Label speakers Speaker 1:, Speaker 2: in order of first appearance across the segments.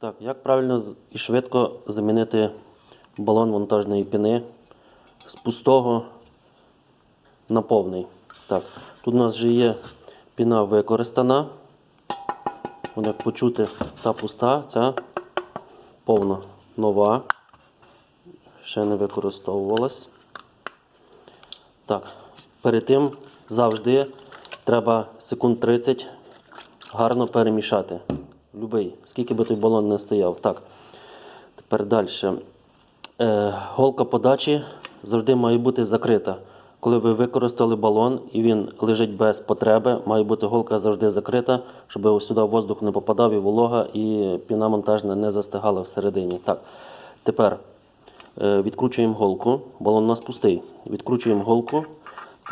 Speaker 1: Так, як правильно і швидко замінити балон монтажної піни з пустого на повний. Так, тут у нас вже є піна використана. Вон як почути, та пуста, ця повна нова. Ще не використовувалась. Так, перед тим завжди треба секунд 30 гарно перемішати. Любий, скільки би той балон не стояв. Так. Тепер далі. Е, голка подачі завжди має бути закрита. Коли ви використали балон і він лежить без потреби, має бути голка завжди закрита, щоб сюди воздух не попадав і волога, і піна монтажна не застигала всередині. Так. Тепер е, відкручуємо голку. Балон у нас пустий. Відкручуємо голку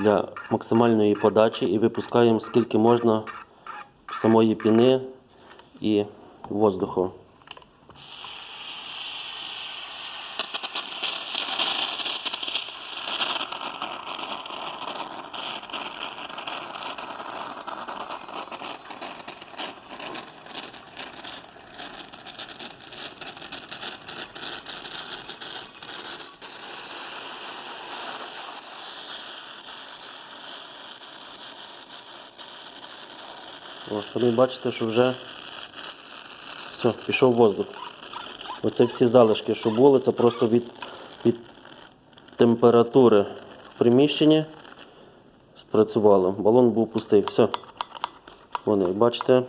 Speaker 1: для максимальної подачі і випускаємо скільки можна самої піни і воздуху. О, самі бачите, що вже все, пішов воздух. Оце всі залишки, що були, це просто від, від температури в приміщенні спрацювало. Балон був пустий. Все. Вони, бачите,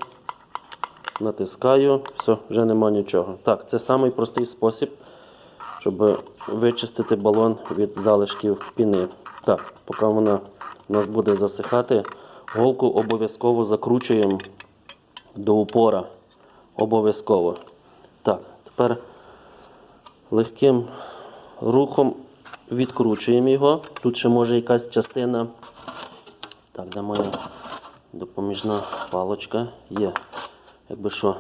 Speaker 1: натискаю, все, вже нема нічого. Так, це самий простий спосіб, щоб вичистити балон від залишків піни. Так, поки вона у нас буде засихати, голку обов'язково закручуємо до упора. Обов'язково. Так, тепер легким рухом відкручуємо його. Тут ще може якась частина. Так, де моя допоміжна палочка є. Якби що.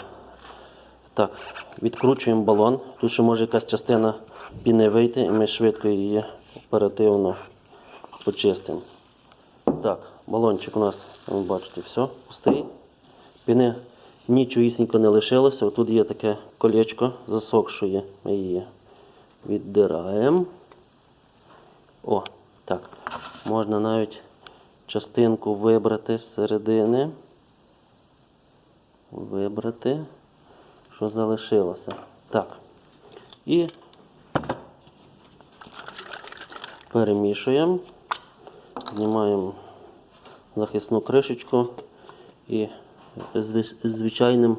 Speaker 1: Так, відкручуємо балон. Тут ще може якась частина піни вийти, і ми швидко її оперативно почистимо. Так, балончик у нас, ви бачите, все, пустий. Піни нічогісінько не лишилося. Тут є таке колечко засохшує. Ми її віддираємо. О, так. Можна навіть частинку вибрати з середини. Вибрати, що залишилося. Так. І перемішуємо. Знімаємо захисну кришечку і звичайним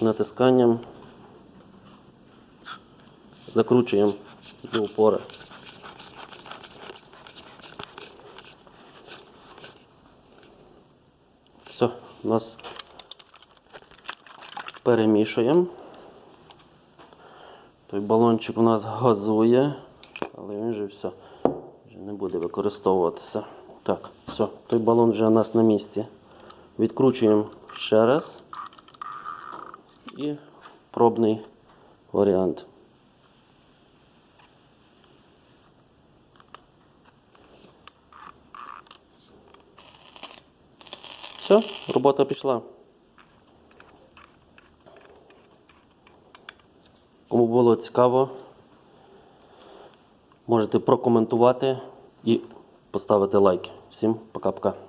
Speaker 1: натисканням закручуємо до упора. Все, у нас перемішуємо. Той балончик у нас газує, але він же все вже не буде використовуватися. Так, все, той балон вже у нас на місці. Відкручуємо ще раз. І пробний варіант. Все, робота пішла. Кому було цікаво, можете прокоментувати і поставити лайки. Всім пока-пока.